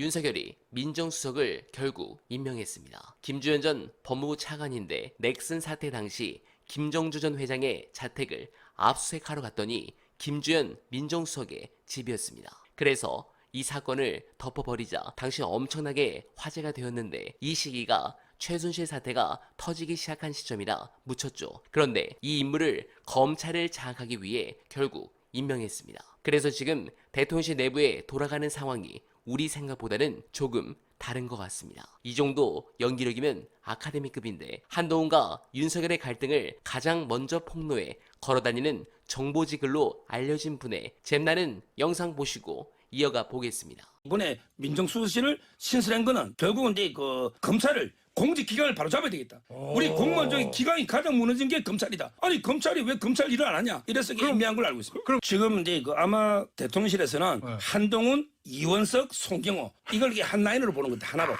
윤석열이 민정수석을 결국 임명했습니다. 김주현 전 법무부 차관인데 넥슨 사태 당시 김정주 전 회장의 자택을 압수수색하러 갔더니 김주현 민정수석의 집이었습니다. 그래서 이 사건을 덮어버리자 당시 엄청나게 화제가 되었는데 이 시기가 최순실 사태가 터지기 시작한 시점이라 묻혔죠. 그런데 이 인물을 검찰을 장악하기 위해 결국 임명했습니다. 그래서 지금 대통령실 내부에 돌아가는 상황이 우리 생각보다는 조금 다른 것 같습니다. 이 정도 연기력이면 아카데미급인데 한동훈과 윤석열의 갈등을 가장 먼저 폭로해 걸어다니는 정보지 글로 알려진 분의 잼나는 영상 보시고 이어가 보겠습니다. 이번에 민정수석실을 신설한 거는 결국은 이제 그 검찰을 공직 기강을 바로 잡아야 되겠다. 우리 공무원 중에 기강이 가장 무너진 게 검찰이다. 아니 검찰이 왜 검찰 일을 안 하냐? 이래서 임명한 걸 알고 있습니다. 지금 이제 그 아마 대통령실에서는 한동훈, 이원석, 송경호 이걸 이게 한 라인으로 보는 거다 하나로.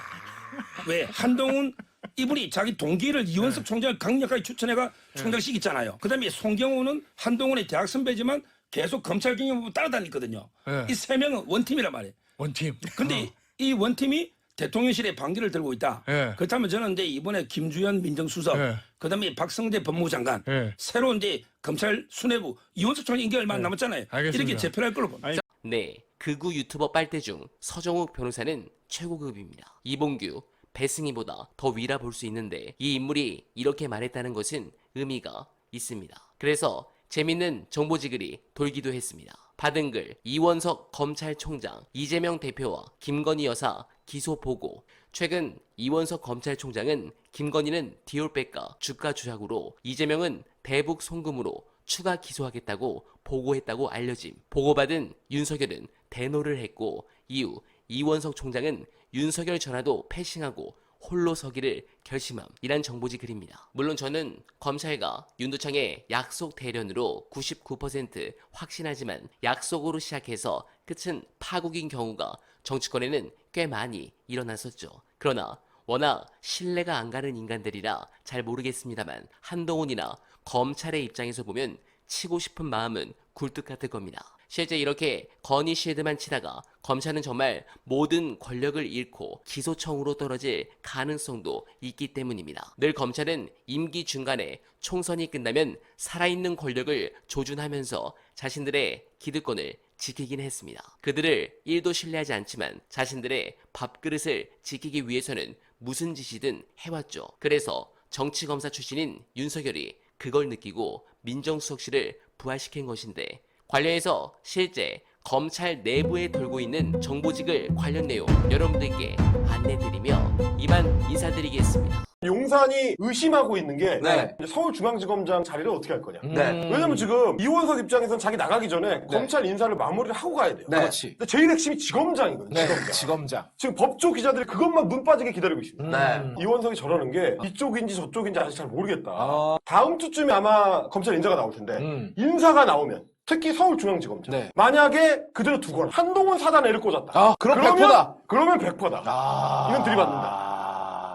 왜 한동훈 이분이 자기 동기를 이원석 총장을 강력하게 추천해가 총장시켰잖아요. 그다음에 송경호는 한동훈의 대학 선배지만 계속 검찰 경영부 따라다녔거든요. 네. 이 세 명은 원팀이란 말이에요. 원팀. 근데 이 원팀이 대통령실에 반기를 들고 있다. 예. 그렇다면 저는 이제 이번에 김주현 민정수석, 예. 그다음에 박성대 법무부 장관, 예. 새로 이제 검찰 수뇌부 이원석 총장 임기 얼마 안 남았잖아요. 알겠습니다. 이렇게 재편할 걸로 봅니다. 네, 극우 유튜버 빨대 중 서정욱 변호사는 최고급입니다. 이봉규, 배승희보다 더 위라 볼 수 있는데 이 인물이 이렇게 말했다는 것은 의미가 있습니다. 그래서 재밌는 정보지글이 돌기도 했습니다. 받은 글 이원석 검찰총장, 이재명 대표와 김건희 여사 기소 보고 최근 이원석 검찰총장은 김건희는 디올백과 주가 조작으로 이재명은 대북 송금으로 추가 기소하겠다고 보고했다고 알려짐. 보고받은 윤석열은 대노를 했고 이후 이원석 총장은 윤석열 전화도 패싱하고 홀로 서기를 결심함. 이란 정보지 글입니다. 물론 저는 검찰과 윤두창의 약속 대련으로 99% 확신하지만 약속으로 시작해서 끝은 파국인 경우가 정치권에는 꽤 많이 일어났었죠. 그러나 워낙 신뢰가 안 가는 인간들이라 잘 모르겠습니다만 한동훈이나 검찰의 입장에서 보면 치고 싶은 마음은 굴뚝 같을 겁니다. 실제 이렇게 건의 쉴드만 치다가 검찰은 정말 모든 권력을 잃고 기소청으로 떨어질 가능성도 있기 때문입니다. 늘 검찰은 임기 중간에 총선이 끝나면 살아있는 권력을 조준하면서 자신들의 기득권을 지키긴 했습니다. 그들을 1도 신뢰하지 않지만 자신들의 밥그릇을 지키기 위해서는 무슨 짓이든 해왔죠. 그래서 정치검사 출신인 윤석열이 그걸 느끼고 민정수석실을 부활시킨 것인데 관련해서 실제 검찰 내부에 돌고 있는 정보직을 관련 내용 여러분들께 안내드리며 이만 인사드리겠습니다. 용산이 의심하고 있는 게 네. 서울중앙지검장 자리를 어떻게 할 거냐. 네. 왜냐면 지금 이원석 입장에선 자기 나가기 전에 검찰 인사를 마무리를 하고 가야 돼요. 네. 그렇지. 근데 제일 핵심이 지검장이거든요. 네. 지검장. 지검장. 지금 법조 기자들이 그것만 눈 빠지게 기다리고 있습니다. 네. 이원석이 저러는 게 이쪽인지 저쪽인지 아직 잘 모르겠다. 아. 다음 주쯤에 아마 검찰 인사가 나올 텐데 음. 인사가 나오면 특히 서울중앙지검장 네. 만약에 그대로 두거나 한동훈 사단에를 꽂았다. 아, 그럼 100%다. 그러면 100%다. 아. 이건 들이받는다.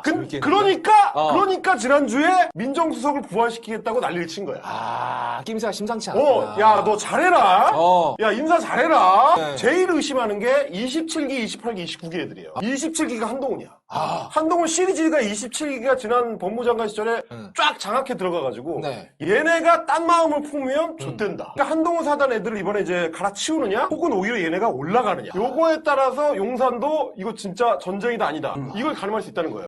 아. 그, 재밌겠는데? 그러니까 어. 그러니까 지난주에 민정수석을 부활시키겠다고 난리를 친 거야. 아, 낌새가 심상치 않아. 어, 야, 너 잘해라. 어. 야, 인사 잘해라. 네. 제일 의심하는 게 27기, 28기, 29기 애들이에요. 27기가 한동훈이야. 아. 한동훈 시리즈가 27기가 지난 법무장관 시절에 응. 쫙 장악해 들어가가지고 네. 얘네가 딴 마음을 품으면 좆된다. 그러니까 한동훈 사단 애들을 이번에 이제 갈아치우느냐 혹은 오히려 얘네가 올라가느냐 요거에 따라서 용산도 이거 진짜 전쟁이다 아니다 이걸 가늠할 수 있다는 거예요.